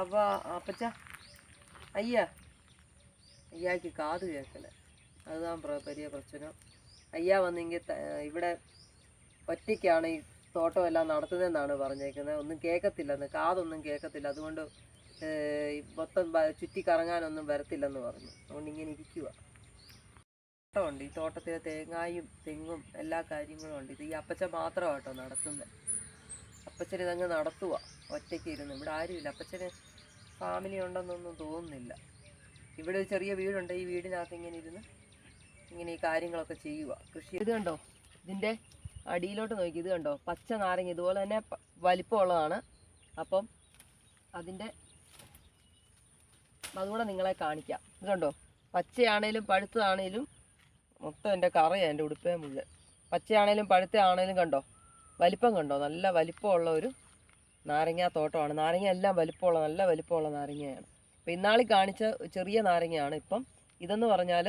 അവ അപ്പച്ച അയ്യ. അയ്യാക്ക് കാത് കേൾക്കല. അതാണ് വലിയ പ്രശ്നം. അയ്യ വന്നെങ്കിൽ ഇവിടെ ഒറ്റയ്ക്കാണ് ഈ തോട്ടം എല്ലാം നടത്തുന്നതെന്നാണ് പറഞ്ഞേക്കുന്നത്. ഒന്നും കേൾക്കത്തില്ലെന്ന് കാതൊന്നും കേൾക്കത്തില്ല. അതുകൊണ്ട് മൊത്തം ചുറ്റി കറങ്ങാനൊന്നും വരത്തില്ലെന്ന് പറഞ്ഞു. അതുകൊണ്ട് ഇങ്ങനെ ഇരിക്കുക തോട്ടമുണ്ട്. ഈ തോട്ടത്തിൽ തേങ്ങായും തെങ്ങും എല്ലാ കാര്യങ്ങളും ഉണ്ട്. ഇത് ഈ അപ്പച്ച മാത്രമാണ് കേട്ടോ നടത്തുന്നത് അപ്പച്ചൻ ഇതങ്ങ് നടത്തുക ഒറ്റയ്ക്ക് ഇരുന്ന്. ഇവിടെ ആരുമില്ല. അപ്പച്ചന് ഫാമിലി ഉണ്ടെന്നൊന്നും തോന്നുന്നില്ല. ഇവിടെ ഒരു ചെറിയ വീടുണ്ട്. ഈ വീടിനകത്ത് ഇങ്ങനെ ഇരുന്ന് ഇങ്ങനെ ഈ കാര്യങ്ങളൊക്കെ ചെയ്യുക കൃഷി ഇത് കണ്ടോ? ഇതിന്റെ അടിയിലോട്ട് നോക്കി. ഇത് കണ്ടോ? പച്ച നാരങ്ങ. ഇതുപോലെ തന്നെ വലിപ്പമുള്ളതാണ്. അപ്പം അതിന്റെ അതുകൂടെ നിങ്ങളെ കാണിക്കാം. ഇത് കണ്ടോ? പച്ചയാണേലും പഴുത്തതാണേലും മൊത്തം എന്റെ കറയാണ് എന്റെ ഉടുപ്പേ മുഴുവൻ. പച്ചയാണേലും പഴുത്തയാണേലും കണ്ടോ? വലിപ്പം കണ്ടോ നല്ല വലിപ്പമുള്ള ഒരു നാരങ്ങ തോട്ടമാണ്. നാരങ്ങ എല്ലാം വലിപ്പമുള്ള നല്ല വലിപ്പമുള്ള നാരങ്ങയാണ്. അപ്പോൾ ഇന്നാളി കാണിച്ച ചെറിയ നാരങ്ങയാണ് ഇപ്പം. ഇതെന്ന് പറഞ്ഞാൽ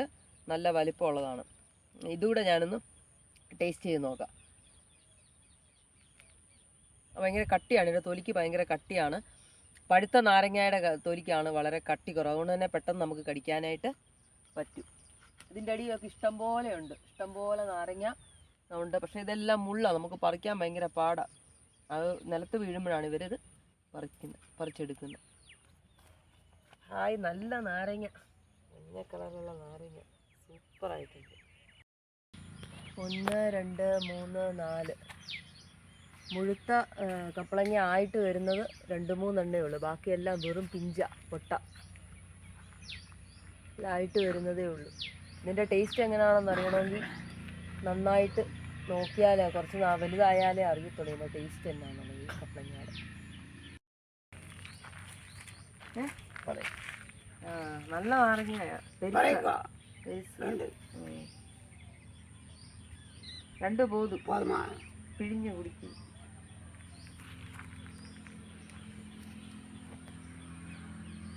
നല്ല വലിപ്പമുള്ളതാണ്. ഇതുകൂടെ ഞാനൊന്ന് ടേസ്റ്റ് ചെയ്ത് നോക്കാം. ഭയങ്കര കട്ടിയാണ്. ഇതിന്റെ തൊലിക്ക് ഭയങ്കര കട്ടിയാണ്. പഴുത്ത നാരങ്ങയുടെ തൊലിക്കാണ് വളരെ കട്ടി കുറവ്. അതുകൊണ്ട് തന്നെ പെട്ടെന്ന് നമുക്ക് കടിക്കാനായിട്ട് പറ്റും. ഇതിന്റെ അടിയൊക്കെ ഇഷ്ടംപോലെ ഉണ്ട്. ഇഷ്ടംപോലെ നാരങ്ങ ഉണ്ട്. പക്ഷേ ഇതെല്ലാം മുള്ളാണ് നമുക്ക് പറിക്കാൻ ഭയങ്കര പാടാണ് അത് നിലത്ത് വീഴുമ്പോഴാണ് ഇവരിത് പറിക്കുന്നത് പറിച്ചെടുക്കുന്നത്. ഹായ് നല്ല നാരങ്ങ. മഞ്ഞ കളറുള്ള നാരങ്ങ. സൂപ്പറായിട്ടുണ്ട് ഒന്ന് രണ്ട് മൂന്ന് നാല്. മുഴുത്ത കപ്പളങ്ങ ആയിട്ട് വരുന്നത് രണ്ട് മൂന്നെണ്ണേ ഉള്ളൂ. ബാക്കിയെല്ലാം വെറും പിഞ്ച പൊട്ട. ഇതായിട്ട് വരുന്നതേ ഉള്ളൂ. ഇതിന്റെ ടേസ്റ്റ് എങ്ങനെയാണെന്ന് അറിയണമെങ്കിൽ നന്നായിട്ട് നോക്കിയാലേ കുറച്ച് വലുതായാലേ അറിയത്തുള്ളൂ ഇതിന്റെ ടേസ്റ്റ് എന്താണെന്നുള്ളത് ഈ കപ്പളങ്ങയുടെ? ആ നല്ല നാരങ്ങയാ. രണ്ട്. പോതു. പിഴിഞ്ഞു കുടിക്കും.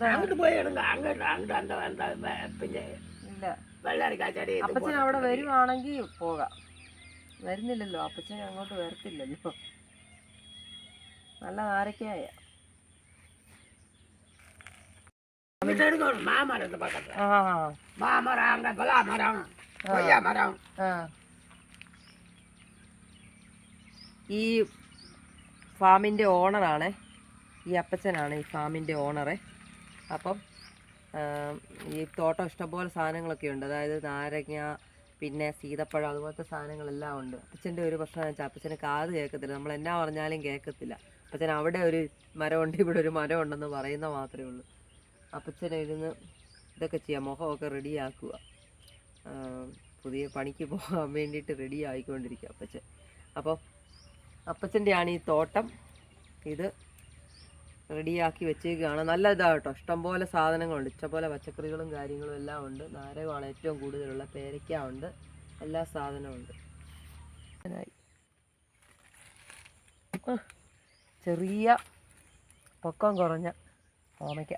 അങ്ങോട്ട് പോയി അങ്ങോട്ട് അങ്ങോട്ട് പിന്നെ ഇല്ല. വെള്ളരിക്കാച്ചടി അപ്പച്ചൻ അവിടെ വരുവാണെങ്കിൽ പോകാം. വരുന്നില്ലല്ലോ. അപ്പച്ചൻ അങ്ങോട്ട് വരത്തില്ലല്ലോ. നല്ല നാരക്കായ ഈ ഫാമിന്റെ ഓണറാണ്. ഈ അപ്പച്ചനാണ് ഈ ഫാമിന്റെ ഓണറെ. അപ്പം ഈ തോട്ടം ഇഷ്ടംപോലെ സാധനങ്ങളൊക്കെ ഉണ്ട്. അതായത് നാരങ്ങ പിന്നെ സീതപ്പഴം അതുപോലത്തെ സാധനങ്ങളെല്ലാം ഉണ്ട്. അപ്പച്ചന്റെ ഒരു പ്രശ്നം വെച്ചാൽ അപ്പച്ചന് കാത് കേൾക്കത്തില്ല. നമ്മൾ എന്നാ പറഞ്ഞാലും കേൾക്കത്തില്ല. അപ്പച്ചൻ അവിടെ ഒരു മരമുണ്ട് ഇവിടെ ഒരു മരം ഉണ്ടെന്ന് പറയുന്ന മാത്രമേ ഉള്ളൂ. അപ്പച്ചൻ ഇരുന്ന് ഇതൊക്കെ ചെയ്യാം മുഖമൊക്കെ റെഡിയാക്കുക പുതിയ പണിക്ക് പോകാൻ വേണ്ടിയിട്ട് റെഡി ആയിക്കൊണ്ടിരിക്കുക അപ്പച്ചൻ. അപ്പോൾ അപ്പച്ചന്റെയാണ് ഈ തോട്ടം. ഇത് റെഡിയാക്കി വെച്ചേക്കുകയാണ് നല്ല ഇതാണ് കേട്ടോ. ഇഷ്ടംപോലെ സാധനങ്ങളുണ്ട്. ഇഷ്ടംപോലെ പച്ചക്കറികളും കാര്യങ്ങളും എല്ലാം ഉണ്ട്. നാരകമാണ് ഏറ്റവും കൂടുതലുള്ള പേരയ്ക്ക ഉണ്ട്. എല്ലാ സാധനവും ഉണ്ട്. ചെറിയ പൊക്കം കുറഞ്ഞ ഓമയ്ക്ക.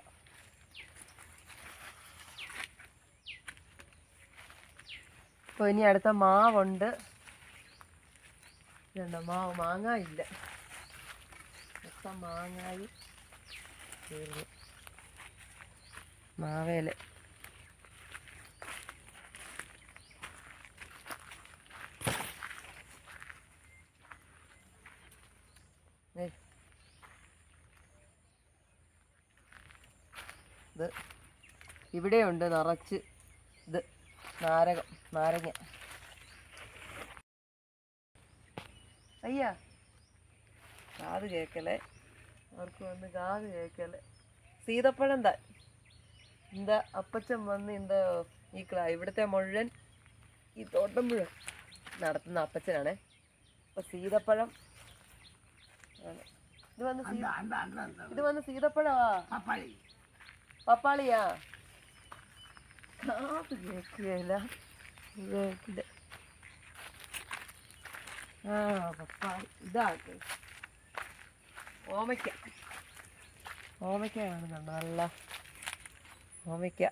അപ്പോൾ ഇനി അടുത്ത മാവുണ്ട്. ഇതുണ്ടോ? മാവ് മാങ്ങ ഇല്ല. മൊത്തം മാങ്ങായി. തീർന്നു മാവേല. ഇത് ഇവിടെയുണ്ട് നിറച്ച് ഇത് നാരകം നാരങ്ങ. അയ്യാ. കാത് കേക്കലേ അവർക്ക് വന്ന് കാത് കേൾക്കല. സീതപ്പഴം താൻ എന്താ അപ്പച്ചൻ വന്ന് എന്താ ഈ ക്ലാ ഇവിടുത്തെ മുഴുവൻ ഈ തോട്ടം മുഴുവൻ നടത്തുന്ന അപ്പച്ചനാണേ. അപ്പൊ സീതപ്പഴം ഇത് വന്ന് ഇത് വന്ന് സീതപ്പഴമാ? പപ്പാളിയാ? കാത് കേൾക്കുകയില്ല. ആ പപ്പാളി. ഇതാ ഓമയ്ക്ക. ഓമയ്ക്ക കാണുന്നുണ്ട് നല്ല ഓമയ്ക്ക.